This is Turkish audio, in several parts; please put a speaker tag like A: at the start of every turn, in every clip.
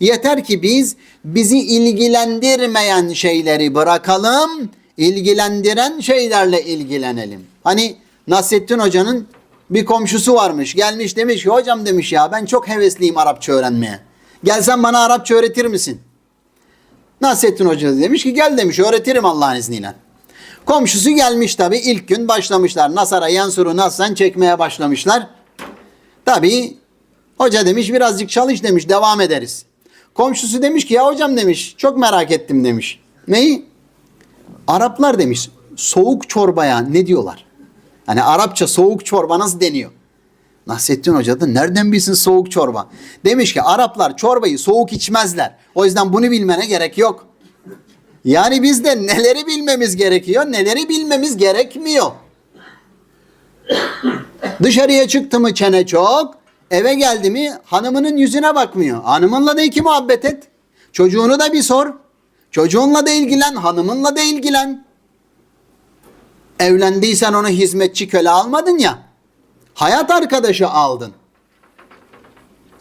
A: Yeter ki biz bizi ilgilendirmeyen şeyleri bırakalım, ilgilendiren şeylerle ilgilenelim. Hani Nasrettin Hoca'nın bir komşusu varmış. Gelmiş demiş ki hocam demiş ya ben çok hevesliyim Arapça öğrenmeye. Gelsen bana Arapça öğretir misin? Nasrettin Hoca demiş ki gel demiş öğretirim Allah'ın izniyle. Komşusu gelmiş tabi ilk gün başlamışlar. Nasara Yansur'u Nasran çekmeye başlamışlar. Tabi hoca demiş birazcık çalış demiş devam ederiz. Komşusu demiş ki ya hocam demiş çok merak ettim demiş. Neyi? Araplar demiş soğuk çorbaya ne diyorlar? Hani Arapça soğuk çorba nasıl deniyor? Nasrettin Hoca da nereden bilsin soğuk çorba? Demiş ki Araplar çorbayı soğuk içmezler. O yüzden bunu bilmene gerek yok. Yani biz de neleri bilmemiz gerekiyor, neleri bilmemiz gerekmiyor. Dışarıya çıktı mı çene çok, eve geldi mi hanımının yüzüne bakmıyor. Hanımınla da iki muhabbet et. Çocuğunu da bir sor. Çocuğunla da ilgilen, hanımınla da ilgilen. Evlendiysen onu hizmetçi köle almadın ya. Hayat arkadaşı aldın.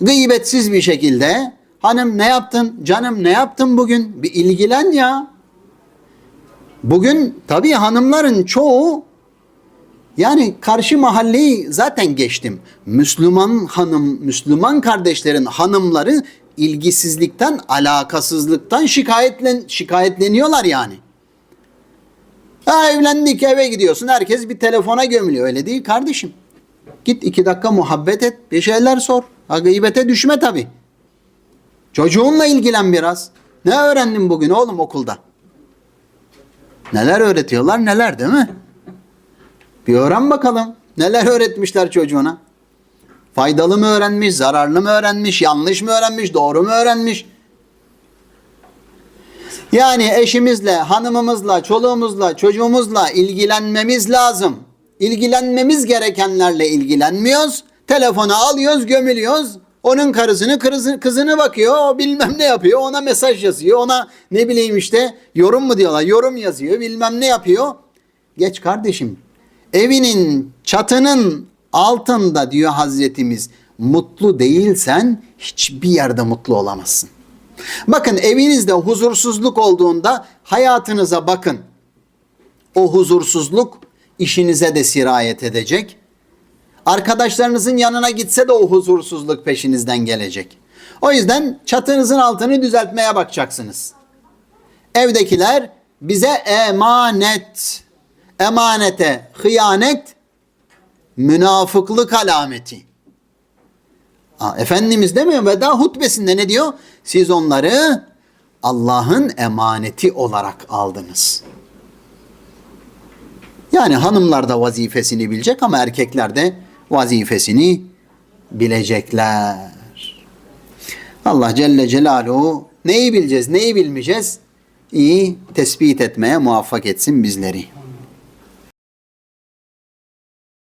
A: Gıybetsiz bir şekilde hanım ne yaptın, canım ne yaptın bugün? Bir ilgilen ya. Bugün tabii hanımların çoğu yani karşı mahalleyi zaten geçtim. Müslüman hanım, Müslüman kardeşlerin hanımları ilgisizlikten, alakasızlıktan şikayetlen, şikayetleniyorlar yani. Ha evlendik eve gidiyorsun herkes bir telefona gömülüyor öyle değil kardeşim. Git iki dakika muhabbet et bir şeyler sor. Ha gıybete düşme tabi. Çocuğunla ilgilen biraz. Ne öğrendin bugün oğlum okulda? Neler öğretiyorlar neler değil mi? Bir öğren bakalım. Neler öğretmişler çocuğuna? Faydalı mı öğrenmiş, zararlı mı öğrenmiş, yanlış mı öğrenmiş, doğru mu öğrenmiş? Yani eşimizle, hanımımızla, çoluğumuzla, çocuğumuzla ilgilenmemiz lazım. İlgilenmemiz gerekenlerle ilgilenmiyoruz. Telefonu alıyoruz, gömülüyoruz. Onun karısını, kızını, kızını bakıyor, o bilmem ne yapıyor, ona mesaj yazıyor, ona ne bileyim işte yorum mu diyorlar, yorum yazıyor, bilmem ne yapıyor. Geç kardeşim, evinin çatının altında diyor Hazretimiz, mutlu değilsen hiçbir yerde mutlu olamazsın. Bakın evinizde huzursuzluk olduğunda hayatınıza bakın. O huzursuzluk işinize de sirayet edecek. Arkadaşlarınızın yanına gitse de o huzursuzluk peşinizden gelecek. O yüzden çatınızın altını düzeltmeye bakacaksınız. Evdekiler bize emanet, emanete hıyanet, münafıklık alameti. Aa, Efendimiz demiyor veda hutbesinde ne diyor? Siz onları Allah'ın emaneti olarak aldınız. Yani hanımlar da vazifesini bilecek ama erkekler de vazifesini bilecekler. Allah Celle Celaluhu neyi bileceğiz, neyi bilmeyeceğiz? İyi tespit etmeye muvaffak etsin bizleri.